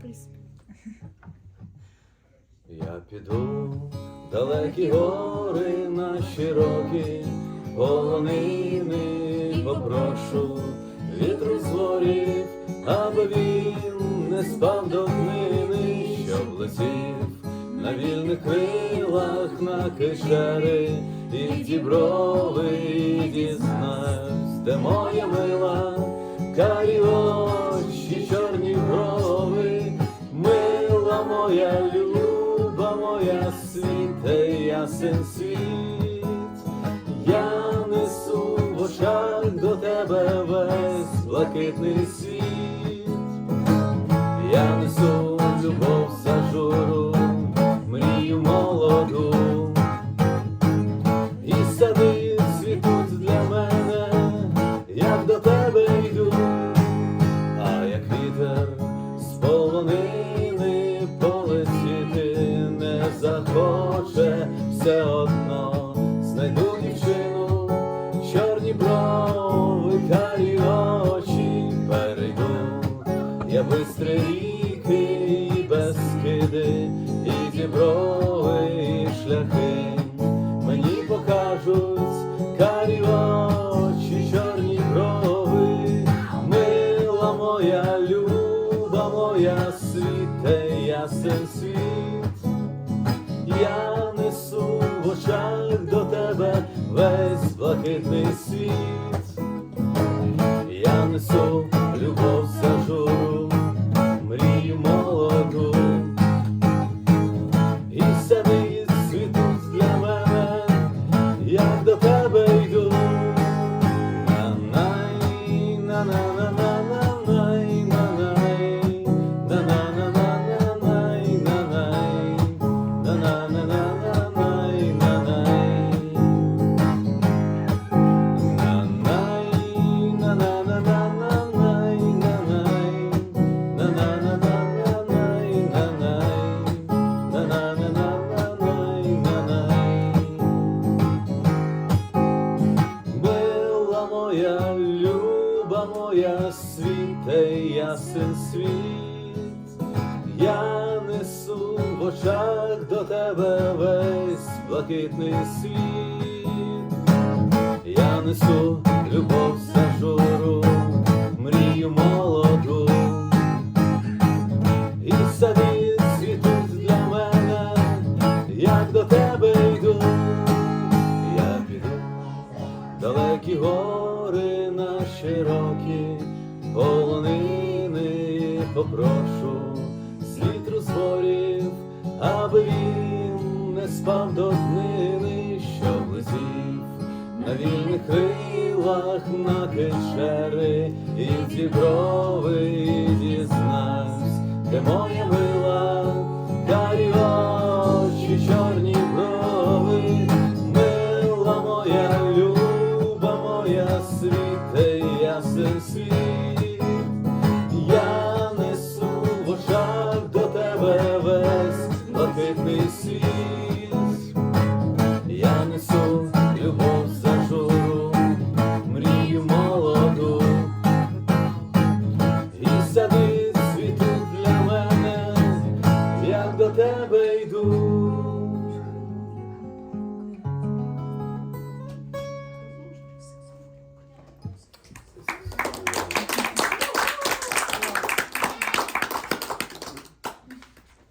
приспів. Я піду в далекі гори на широкі полонини попрошу вітру з горів, аби він не спав до днини, щоб летів на вільних крилах на кишери і діброви дізнаюсь, де моя мила, моя люба моя світе, ясен світ, я несу в очах до тебе весь блакитний світ, я несу любов зажуру, мрію молоду, і сади цвітуть для мене, як до тебе йду, а як вітер з все одно, знайду дівчину, чорні брови, карі очі перейду, я бистрі ріки і безкиди, і діброви, і шляхи. Мені покажуть карі очі, чорні брови, мила моя, люба моя, світе, ясен світ, я несу в очах до тебе весь блакитний світ, я несу любов моя, люба моя, світе, ясен світ, я несу в очах до тебе весь блакитний світ. Я несу любов гори на широкі полонини попрошу слід розборів, аби він не спав до днини, що близів на вільних крилах на кишери і ті брови дізнась, де моя мила. світе ясен світ, я несу в до тебе весь блакитний світ, я несу любов за журу, мрію молоду, і сади світу для мене, як до тебе йду.